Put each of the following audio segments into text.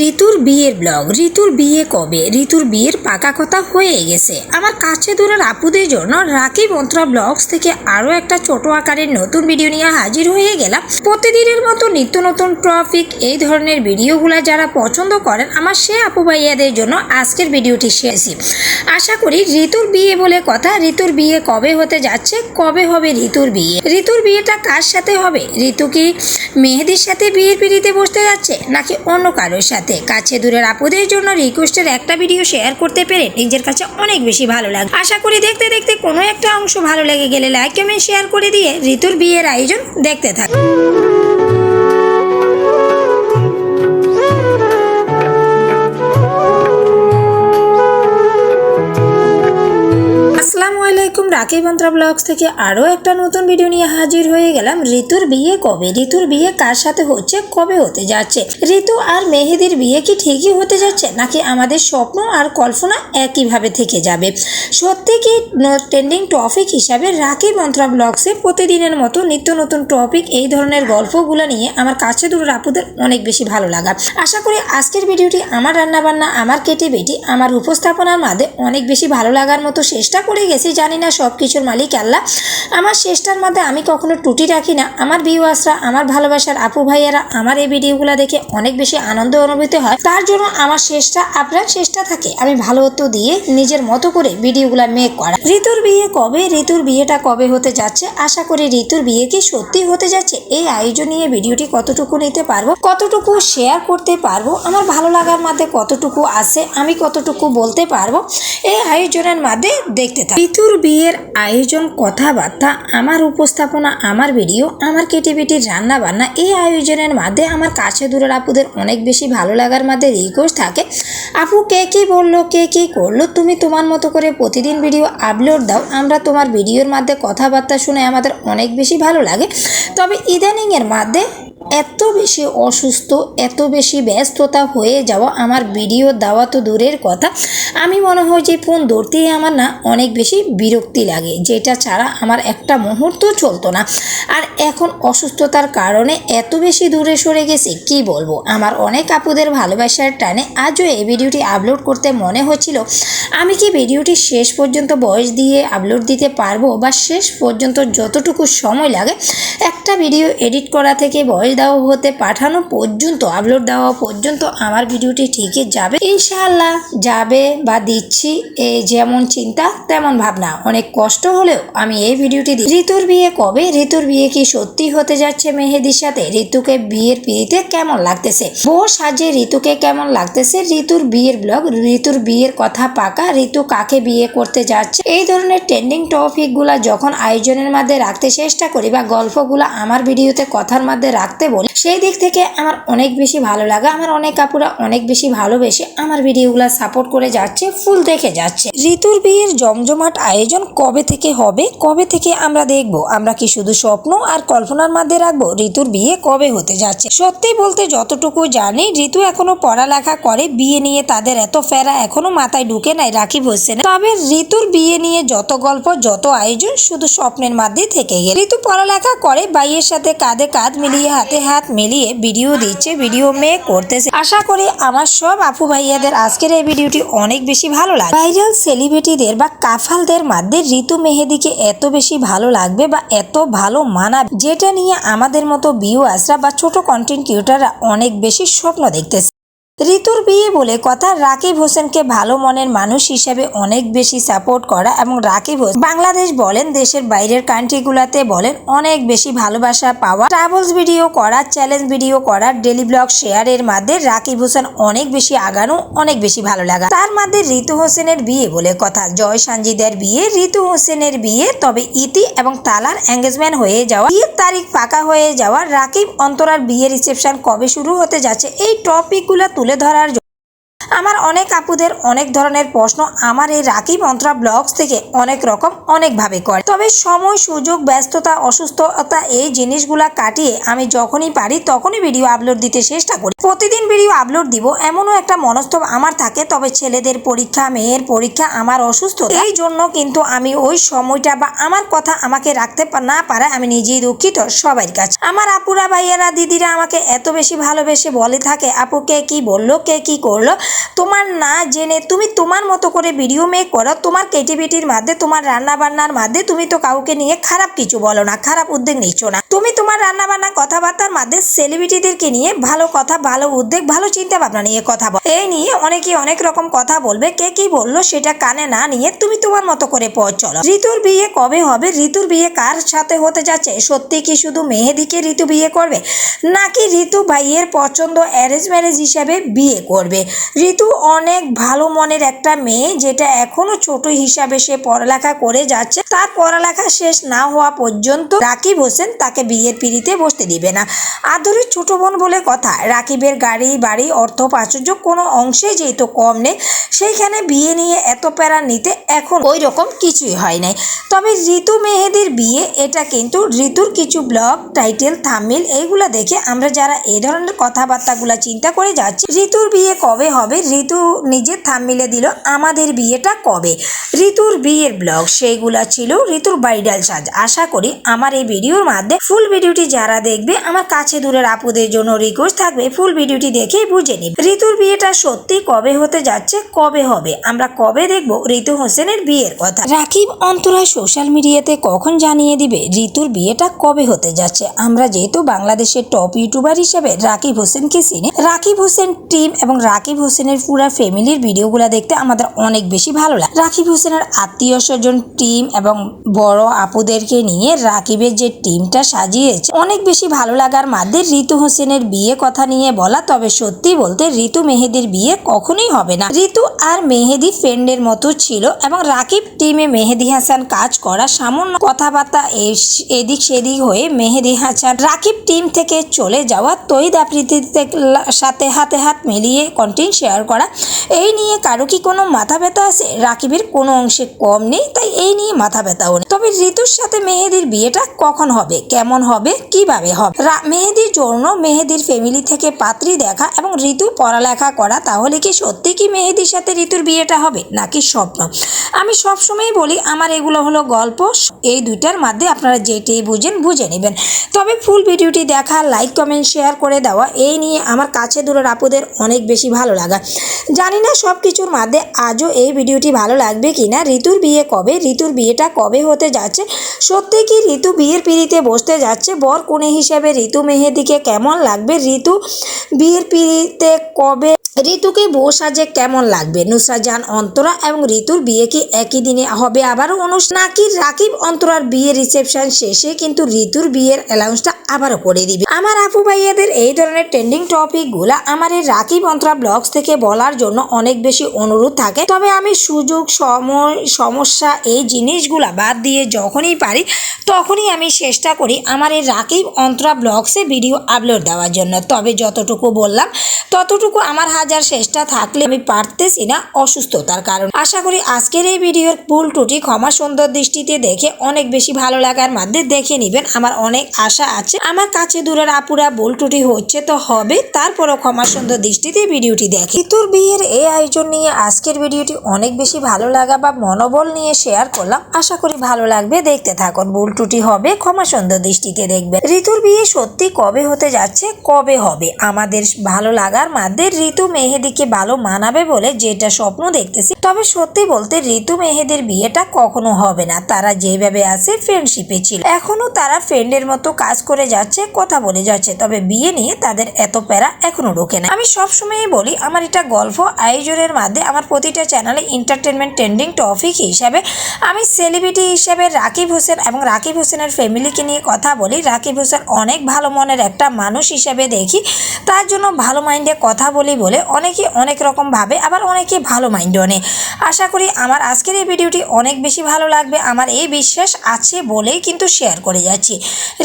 ঋতুর বিয়ের ব্লগ। ঋতুর বিয়ে কবে? ঋতুর বিয়ের পাকা কথা হয়ে গেছে। আমার কাছে দূরের আপুদের জন্য রাখি মন্ত্রা ব্লগস থেকে আরও একটা ছোট আকারের নতুন ভিডিও নিয়ে হাজির হয়ে গেলাম। প্রতিদিনের মতো নিত্য নতুন টপিক এই ধরনের ভিডিওগুলো যারা পছন্দ করেন, আমার সে আপু ভাইয়াদের জন্য আজকের ভিডিওটি শেষই আশা করি ঋতুর বিয়ে বলে কথা। ঋতুর বিয়ে কবে হতে যাচ্ছে? কবে হবে ঋতুর বিয়ে? ঋতুর বিয়েটা কার সাথে হবে? ঋতু কি মেহেদির সাথে বিয়ের পিড়িতে বসতে যাচ্ছে, নাকি অন্য কারোর সাথে? কাছে দূরের আপুদের জন্য রিকোয়েস্টের একটা ভিডিও শেয়ার করতে পেরে নিজের কাছে অনেক বেশি ভালো লাগে। আশা করি দেখতে দেখতে কোনো একটা অংশ ভালো লেগে গেলে লাইক কমেন্ট শেয়ার করে দিয়ে ঋতুর বিয়ের আয়োজন দেখতে থাকুন রাখি মন্ত্রা ব্লগস থেকে আরও একটা নতুন ভিডিও নিয়ে হাজির হয়ে গেলাম। ঋতুর বিয়ে কবে? ঋতুর বিয়ে কার সাথে হচ্ছে? কবে হতে যাচ্ছে? ঋতু আর মেহেদির বিয়ে কি ঠিকই হতে যাচ্ছে? নাকি আমাদের স্বপ্ন আর কল্পনা একইভাবে থেকে যাবে? সত্যি কি ট্রেন্ডিং টপিক হিসাবে রাখি মন্ত্রা ব্লগসে প্রতিদিনের মতো নিত্য নতুন টপিক এই ধরনের গল্পগুলো নিয়ে আমার কাছে দূর আপুদের অনেক বেশি ভালো লাগা। আশা করি আজকের ভিডিওটি আমার রান্নাবান্না, আমার কেটে বেটি আমার উপস্থাপনার মাঝে অনেক বেশি ভালো লাগার মতো চেষ্টা করে গেছি, জানি না সব কিছুর মালিক আল্লাহ। আমার চেষ্টার মধ্যে আমি কখনো ত্রুটি রাখি না। আমার ভিউয়ার্সরা আমার ভালোবাসার আপু ভাইয়ারা আমার এই ভিডিওগুলো দেখে অনেক বেশি আনন্দ অনুভূতি হয়। তার জন্য আমার চেষ্টা আপনার চেষ্টা থাকে। আমি ভালো তো দিয়ে নিজের মতো করে ভিডিওগুলো মেক করা। ঋতুর বিয়ে কবে? ঋতুর বিয়েটা কবে হতে যাচ্ছে? আশা করি ঋতুর বিয়ে কি সত্যি হতে যাচ্ছে? এই আয়োজন নিয়ে ভিডিওটি কতটুকু নিতে পারব? কতটুকু শেয়ার করতে পারব? আমার ভালো লাগার মধ্যে কতটুকু আছে? আমি কতটুকু বলতে পারব? এই আয়োজনের মধ্যে দেখতে থাকি। ঋতুর বিয়ের আয়োজন, কথাবার্তা, আমার উপস্থাপনা, আমার ভিডিও, আমার কেটিভিটির রান্না বান্না এই আয়োজনের মধ্যে আমার কাছে দূরের আপুদের অনেক বেশি ভালো লাগার মধ্যে রিকোয়েস্ট থাকে। আপু, কে কি বলল, কে কি করল? তুমি তোমার মতো করে প্রতিদিন ভিডিও আপলোড দাও, আমরা তোমার ভিডিওর মধ্যে কথাবার্তা শুনে আমাদের অনেক বেশি ভালো লাগে। তবে ইদানিংয়ের মধ্যে এত বেশি অসুস্থ, এত বেশি ব্যস্ততা হয়ে যাওয়া আমার ভিডিও দেওয়া তো দূরের কথা। আমি মনে হয় যে ফোন ধরতেই আমার না অনেক বেশি বিরক্তি লাগে, যেটা ছাড়া আমার একটা মুহূর্ত চলতো না। আর এখন অসুস্থতার কারণে এত বেশি দূরে সরে গেছে, কি বলব? আমার অনেক আপুদের ভালোবাসার টানে আজও এই ভিডিওটি আপলোড করতে মনে হচ্ছিল। আমি কি ভিডিওটি শেষ পর্যন্ত বয়স দিয়ে আপলোড দিতে পারব বা শেষ পর্যন্ত যতটুকু সময় লাগে, একটা ভিডিও এডিট করা থেকে ভয়েস দেওয়া হতে পাঠানো পর্যন্ত আপলোড দেওয়া পর্যন্ত আমার ভিডিওটি ঠিকই যাবে। ইনশাআল্লাহ যাবে বা দিচ্ছি এই যেমন চিন্তা তেমন ভাবনা। অনেক কষ্ট হলেও আমি এই ভিডিওটি দিই। ঋতুর বিয়ে কবে? ঋতুর বিয়ে কি সত্যি হতে যাচ্ছে মেহেদির সাথে? ঋতুকে বিয়ের পিড়িতে কেমন লাগতেছে? বউ সাজে ঋতুকে কেমন লাগতেছে? ঋতুর বিয়ের ব্লগ ঋতুর বিয়ের কথা পাকা, ঋতু কাকে বিয়ে করতে যাচ্ছে? এই ধরনের ট্রেন্ডিং টপিকগুলা যখন আয়োজনের মধ্যে রাখতে চেষ্টা করি বা গল্পগুলো আমার ভিডিওতে কথার মধ্যে রাখতে বলি, সেই দিক থেকে আমার অনেক বেশি ভালো লাগে, আমার অনেক কাপুরা অনেক বেশি ভালোবেসে আমার ভিডিওগুলো সাপোর্ট করে যাচ্ছে ফুল দেখে যাচ্ছে। ঋতুর বিয়ের জমজমাট আয়োজন কবে থেকে হবে, কবে থেকে আমরা দেখব? আমরা কি শুধু স্বপ্ন আর কল্পনার মধ্যে রাখব? ঋতুর বিয়ে কবে হতে যাচ্ছে? সত্যি বলতে যতটুকু জানি, ঋতু এখনও পড়ালেখা করে, বিয়ে নিয়ে তাদের এত ফেরা এখনও মাথায় ঢুকে নাই রাখিব হোসেন তবে ঋতুর বিয়ে নিয়ে যত গল্প, যত আয়োজন শুধু স্বপ্নের মধ্যেই থেকে গেল। ঋতু পড়ালেখা করে, বাইয়ের সাথে কাঁধে কাঁধ মিলিয়ে হাতে হাত মিলিয়ে ভিডিও দিচ্ছে ভিডিও মেয়ে করতেছে। আশা করি আমার সব আপু ভাইয়াদের আজকের এই ভিডিওটি অনেক বেশি ভালো লাগে ভাইরাল সেলিব্রিটিদের বা কাফালদের মধ্যে ঋতু মেহেদিকে এত বেশি ভালো লাগবে বা এত ভালো মানাবে, যেটা নিয়ে আমাদের মতো ভিউ আসরা বা ছোট কন্টেন্ট ক্রিয়েটাররা অনেক বেশি স্বপ্ন দেখতেছে। ঋতুর বিয়ে বলে কথা রাকিব হোসেনকে ভালো মনের মানুষ হিসেবে অনেক বেশি সাপোর্ট করা এবং রাকিব হোসেন বাংলাদেশ বলেন, দেশের বাইরের কান্ট্রিগুলোতে বলেন, অনেক বেশি ভালোবাসা পাওয়া ট্রাভেলস ভিডিও করা, চ্যালেঞ্জ ভিডিও করা ডেলি ব্লগ শেয়ারের মাধ্যমে রাকিব হোসেন অনেক বেশি আগানো, অনেক বেশি ভালো লাগা। তার মধ্যে ঋতু হোসেনের বিয়ে বলে কথা, জয় সানজিদের বিয়ে, ঋতু হোসেনের বিয়ে, তবে ইতি এবং তালার এঙ্গেজমেন্ট হয়ে যাওয়া, বিয়ের তারিখ পাকা হয়ে যাওয়া, রাকিব অন্তরার বিয়ে রিসেপশন কবে শুরু হতে যাচ্ছে, এই টপিকগুলো তুলে ধরার আমার অনেক আপুদের অনেক ধরনের প্রশ্ন আমার এই রাখি মন্ত্রা ব্লগস থেকে অনেক রকম, অনেকভাবে করে। তবে সময়, সুযোগ, ব্যস্ততা, অসুস্থতা এই জিনিসগুলা কাটিয়ে আমি যখনই পারি তখনই ভিডিও আপলোড দিতে চেষ্টা করি। প্রতিদিন ভিডিও আপলোড দিব এমনও একটা মনস্তব আমার থাকে, তবে ছেলেদের পরীক্ষা, মেয়ের পরীক্ষা আমার অসুস্থ। এই জন্য কিন্তু আমি ওই সময়টা বা আমার কথা আমাকে রাখতে না পারে আমি নিজেই দুঃখিত সবার কাছে। আমার আপুরা, ভাইয়েরা, দিদিরা আমাকে এত বেশি ভালোবেসে বলে থাকে, আপু, কে কি বলল, কে কি করল? তোমার না জেনে তুমি তোমার মতো করে ভিডিও মেক করো, তোমার ক্রিয়েটিভিটির মাধ্যমে, তোমার রান্না বান্নার মাধ্যমে তুমি তো কাউকে নিয়ে খারাপ কিছু বলো না, খারাপ উদ্যোগ নিচ্ছ না। তুমি তোমার রান্না বান্না কথাবার্তার মাধ্যমে সেলিব্রিটিদেরকে নিয়ে ভালো কথা, ভালো উদ্যোগ, ভালো চিন্তা ভাবনা নিয়ে কথা বল। এই নিয়ে অনেকে অনেক রকম কথা বলবে, কে কি বলল সেটা কানে না নিয়ে তুমি তোমার মতো করে পথ চলো। ঋতুর বিয়ে কবে হবে? ঋতুর বিয়ে কার সাথে হতে যাচ্ছে? সত্যি কি শুধু মেহেদিকে ঋতু বিয়ে করবে? নাকি ঋতু ভাইয়ের পছন্দ অ্যারেঞ্জ ম্যারেজ হিসাবে বিয়ে করবে? ঋতু অনেক ভালো মনের একটা মেয়ে যেটা এখনও ছোট হিসাবে সে পড়ালেখা করে যাচ্ছে। তার পড়ালেখা শেষ না হওয়া পর্যন্ত রাকিব হোসেন তাকে বিয়ের পিড়িতে বসতে দিবে না। আদরের ছোট বোন বলে কথা, রাকিবের গাড়ি, বাড়ি, অর্থ, প্রাচুর্য কোনো অংশে যেহেতু কম নেই, সেইখানে বিয়ে নিয়ে এত প্যারা নিতে এখন ওই রকম কিছুই হয় নাই। তবে ঋতু মেহেদির বিয়ে, এটা কিন্তু ঋতুর কিছু ব্লগ, টাইটেল থামিল এইগুলা দেখে আমরা যারা এই ধরনের কথাবার্তাগুলা চিন্তা করে যাচ্ছি, ঋতুর বিয়ে কবে হবে ঋতু নিজের থামিলে দিল, আমাদের বিয়েটা কবে? ঋতুর বিয়ের ব্লগ সেইগুলা ছিল ঋতুর ব্রাইডাল সাজ আশা করি আমার এই ভিডিওর মাধ্যমে ফুল ভিডিওটি যারা দেখবে, আমার কাছে দূরের আপুদের জন্য রিকোয়েস্ট থাকবে ফুল ভিডিওটি দেখেই বুঝে নিবে। ঋতুর বিয়েটা সত্যি কবে হতে যাচ্ছে, কবে হবে? আমরা কবে দেখব ঋতু হোসেনের বিয়ের কথা? রাকিব অন্তরায় সোশ্যাল মিডিয়াতে কখন জানিয়ে দিবে ঋতুর বিয়েটা কবে হতে যাচ্ছে? আমরা যেহেতু বাংলাদেশের টপ ইউটিউবার হিসেবে রাকিব হোসেনকে চিনি, রাকিব হোসেন টিম এবং রাকিব হোসেনের পুরা ফ্যামিলির ভিডিওগুলো দেখতে আমাদের অনেক বেশি ভালো লাগে। রাকিব হোসেনের আত্মীয় স্বজন টিম এবং বড় আপুদেরকে নিয়ে রাকিবের যে টিমটা সাজিয়েছে, অনেক বেশি ভালো লাগার মাধ্যমে ঋতু হোসেনের বিয়ে কথা নিয়ে বলা, তবে সত্যি বলতে ঋতু মেহেদির বিয়ে কখনোই হবে না। ঋতু আর মেহেদি ফ্রেন্ডের মতো ছিল এবং রাকিব টিমে মেহেদি হাসান কাজ করা সামান্য কথাবার্তা এদিক সেদিক হয়ে মেহেদি হাসান রাকিব টিম থেকে চলে যাওয়া তৈদ আফ্রিদির সাথে হাতে হাত মিলিয়ে কন্টেন্ট শেয়ার করা। এই নিয়ে কারও কি কোনো মাথা ব্যথা আছে? রাকিবের কোনো অংশে কম নেই, তাই এই নিয়ে মাথা ব্যথাও নেই। তবে ঋতুর সাথে মেহেদির বিয়েটা কখন হবে? কেমন হবে? কীভাবে হবে? মেহেদির জন্য মেহেদির ফ্যামিলি থেকে পাত্রী দেখা এবং ঋতু পড়ালেখা করা, তাহলে কি সত্যি কি মেহেদির সাথে ঋতুর বিয়েটা হবে, নাকি স্বপ্ন? আমি সবসময় বলি, আমার এগুলো হলো গল্প। এই দুইটার মধ্যে আপনারা যেটাই বুঝেন, বুঝে নেবেন। তবে ফুল ভিডিওটি দেখা, লাইক, কমেন্ট শেয়ার করে দেওয়া, এই নিয়ে আমার কাছে দূরের আপুদের অনেক বেশি ভালো লাগা। জানি না সব কিছুর মধ্যে আজও এই ভিডিওটি ভালো লাগবে কি না ঋতুর বিয়ে কবে? ঋতুর বিয়েটা কবে হতে যাচ্ছে? সত্যি কি ঋতু বিয়ের পিড়িতে বসতে যাচ্ছে? বর কোণে হিসেবে ঋতু মেহেদিকে কেমন লাগবে? ঋতু বিয়ের পিড়িতে কবে ঋতুকে বউ সাজে কেমন লাগবে? নুসরা জান অন্তরা এবং ঋতুর বিয়ে কি একই দিনে হবে? আবারও অনুষ্ঠান নাকি রাকিব অন্তরার বিয়ে রিসেপশন শেষে কিন্তু ঋতুর বিয়ের অ্যালাউন্সটা আবারও করে দিবে? আমার আপু ভাইয়াদের এই ধরনের ট্রেন্ডিং টপিকগুলা আমার এই রাকিব অন্তরা ব্লগস থেকে বলার জন্য অনেক বেশি অনুরোধ থাকে। তবে আমি সুযোগ, সময়, সমস্যা এই জিনিসগুলা বাদ দিয়ে যখনই পারি, তখনই আমি চেষ্টা করি আমার এই রাকিব অন্তরা ব্লগসে ভিডিও আপলোড দেওয়ার জন্য। তবে যতটুকু বললাম, ততটুকু আমার হাজার চেষ্টা থাকলে আমি পারতেছি না অসুস্থতার কারণ। আশা করি আজকের এই ভিডিওর ভুল ত্রুটি ক্ষমা সুন্দর দৃষ্টিতে দেখে অনেক বেশি ভালো লাগার মধ্যে দেখে নেবেন। আমার অনেক আশা আছে। আমার কাছে দূরের আপুরা ভুল ত্রুটি হচ্ছে তো হবে, তারপরও ক্ষমা সুন্দর দৃষ্টিতে ভিডিওটি দেখে। তোর বিয়ের এই আয়োজন নিয়ে আজকের ভিডিওটি অনেক বেশি ভালো লাগা বা মনোবল নিয়ে শেয়ার করলাম। আশা করি ভালো লাগবে, দেখতে থাকুন। ভুল ত্রুটি হবে, ক্ষমা সুন্দর দৃষ্টিতে দেখবেন। ঋতুর বিয়ে সত্যি কবে হতে যাচ্ছে? কবে হবে? আমাদের ভালো লাগার মধ্যে ঋতু মেহেদিকে ভালো মানাবে বলে যেটা স্বপ্ন দেখতেছি, তবে সত্যি বলতে ঋতু মেহেদির বিয়েটা কখনো হবে না। তারা যেভাবে আছে ফ্রেন্ডশিপে ছিল। এখনও তারা ফ্রেন্ডের মতো কাজ করে যাচ্ছে, কথা বলে যাচ্ছে, তবে বিয়ে নিয়ে তাদের এত প্যারা এখনও রোকে না। আমি সবসময়ই বলি, আমার এটা গল্প আয়োজনের মাধ্যমে আমার প্রতিটা চ্যানেলে এন্টারটেনমেন্ট ট্রেন্ডিং টপিক হিসাবে আমি সেলিব্রিটি হিসাবে রাকিব হোসেন এবং রাকিব হোসেনের ফ্যামিলিকে নিয়ে কথা বলি। রাকিব হোসেন অনেক ভালো মনের একটা মানুষ হিসেবে দেখি, তার জন্য ভালো মাইন্ডে কথা বলি বলে অনেকে অনেক রকম ভাবে, আবার অনেকে ভালো মাইন্ডও নেয়। আশা করি আমার আজকের এই ভিডিওটি অনেক বেশি ভালো লাগবে, আমার এই বিশ্বাস আছে বলেই কিন্তু শেয়ার করে যাচ্ছি।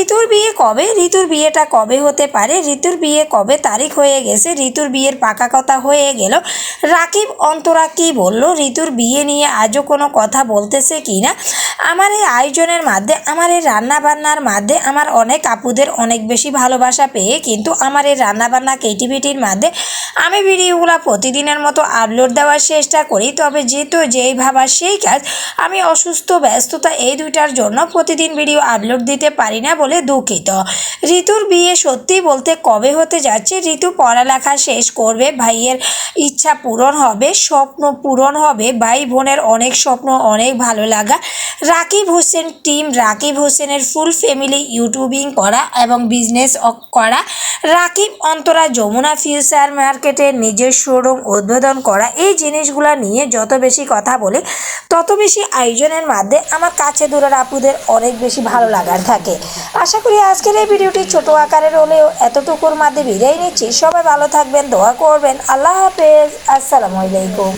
ঋতুর বিয়ে কবে? ঋতুর বিয়েটা কবে হতে পারে? ঋতুর বিয়ে কবে তারিখ হয়ে গেছে? ঋতুর বিয়ের পাকা কথা হয়ে গেল। রাকিব অন্তরা কি বলল? ঋতুর বিয়ে নিয়ে আজও কোনো কথা বলতেছে কি না? আমার এই আয়োজনের মাধ্যমে আমার এই রান্নাবান্নার মাধ্যমে আমার অনেক আপুদের অনেক বেশি ভালোবাসা পেয়ে কিন্তু আমার এই রান্নাবান্না কেটিভিটির মাধ্যমে আমি ভিডিওগুলো প্রতিদিনের মতো আপলোড দেওয়ার চেষ্টা করি। তবে যেহেতু যেই ভাবা সেই কাজ, আমি অসুস্থ, ব্যস্ততা এই দুইটার জন্য প্রতিদিন ভিডিও আপলোড দিতে পারি না বলে দুঃখিত। ঋতুর বিয়ে সত্যি বলতে কবে হতে যাচ্ছে, ঋতু পড়ালেখা শেষ করবে, ভাইয়ের ইচ্ছা পূরণ হবে, স্বপ্ন পূরণ হবে, ভাই বোনের অনেক স্বপ্ন, অনেক ভালো লাগা। রাকিব হোসেন টিম রাকিব হোসেনের ফুল ফ্যামিলি ইউটিউবিং করা এবং বিজনেস করা। রাকিব অন্তরা যমুনা ফিউচার মার্কেটের নিজের শোরুম উদ্বোধন করা, এই জিনিসগুলো নিয়ে যত বেশি কথা বলি, তত বেশি আয়োজনের মাধ্যমে আমার কাছে দূরের আপুদের অনেক বেশি ভালো লাগার থাকে। আশা করি আজকের এই ভিডিওটি ছোট আকারের হলেও এতটুকুর মাধ্যমে বিদায় নিচ্ছি। সবাই ভালো থাকবেন, দোয়া করবেন। আল্লাহ হাফেজ। আসসালামু আলাইকুম।